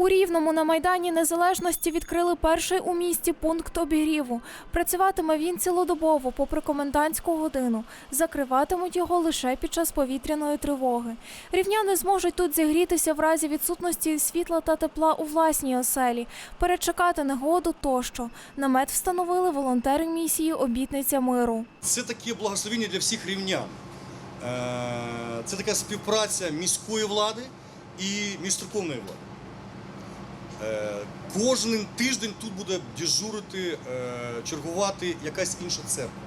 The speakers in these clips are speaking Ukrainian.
У Рівному на Майдані Незалежності відкрили перший у місті пункт обігріву. Працюватиме він цілодобово, попри комендантську годину. Закриватимуть його лише під час повітряної тривоги. Рівняни зможуть тут зігрітися в разі відсутності світла та тепла у власній оселі, перечекати негоду тощо. Намет встановили волонтери місії Обітниця миру. Це таке благословення для всіх рівнян. Е, Це така співпраця міської влади і міжструковної влади. Е, Кожен тиждень тут буде дежурити, е, чергувати якась інша церква.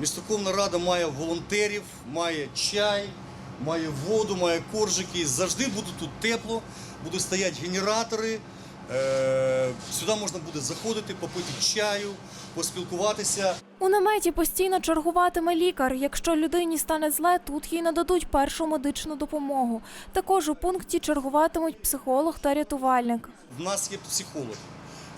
Міжструковна рада має волонтерів, має чай, має воду, має коржики. Завжди буде тут тепло, будуть стояти генератори. Е, Сюди можна буде заходити, попити чаю, поспілкуватися. У наметі постійно чергуватиме лікар. Якщо людині стане зле, тут їй нададуть першу медичну допомогу. Також у пункті чергуватимуть психолог та рятувальник. В нас є психолог.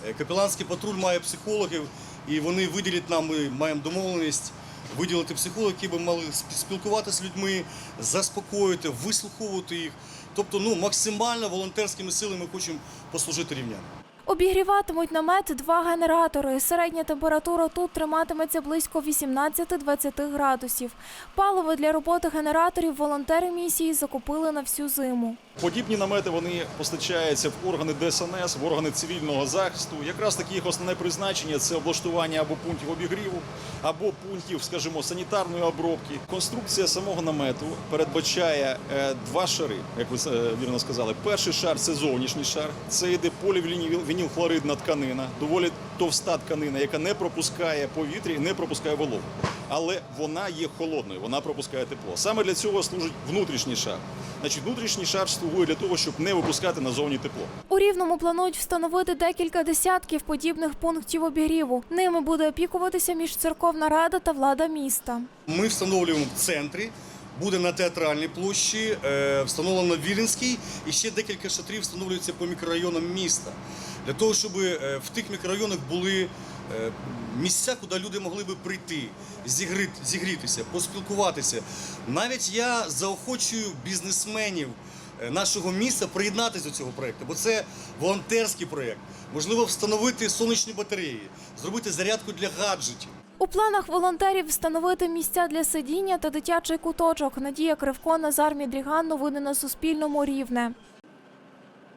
Е, Капеланський патруль має психологів, і вони виділять нам, ми маємо домовленість виділити психологів, які б мали сп- спілкуватися з людьми, заспокоїти, вислуховувати їх. Тобто, ну максимально волонтерськими силами хочемо послужити рівнянам. Обігріватимуть намет два генератори. Середня температура тут триматиметься близько 18-20 градусів. Паливо для роботи генераторів волонтери місії закупили на всю зиму. Подібні намети вони постачаються в органи ДСНС, в органи цивільного захисту. Якраз таки їх основне призначення це облаштування або пунктів обігріву, або пунктів, скажімо, санітарної обробки. Конструкція самого намету передбачає е, два шари, як ви е, вірно сказали. Перший шар це зовнішній шар. Це йде полівінілхлоридна тканина, доволі товста тканина, яка не пропускає повітря і не пропускає вологу. Але вона є холодною, вона пропускає тепло. Саме для цього служить внутрішній шар. Значить, внутрішній шар слугує для того, щоб не випускати назовні тепло. У Рівному планують встановити декілька десятків подібних пунктів обігріву. Ними буде опікуватися міжцерковна рада та влада міста. Ми встановлюємо в центрі, буде на театральній площі, е, встановлено на Віленській, і ще декілька шатрів встановлюються по мікрорайонам міста. Для того, щоб е, в тих мікрорайонах були е, місця, куди люди могли би прийти, зігрітися, поспілкуватися. Навіть я заохочую бізнесменів нашого міста приєднатися до цього проєкту, бо це волонтерський проєкт. Можливо, встановити сонячні батареї, зробити зарядку для гаджетів. У планах волонтерів встановити місця для сидіння та дитячий куточок. Надія Кривко, Назар Мідріган. Новини на Суспільному. Рівне.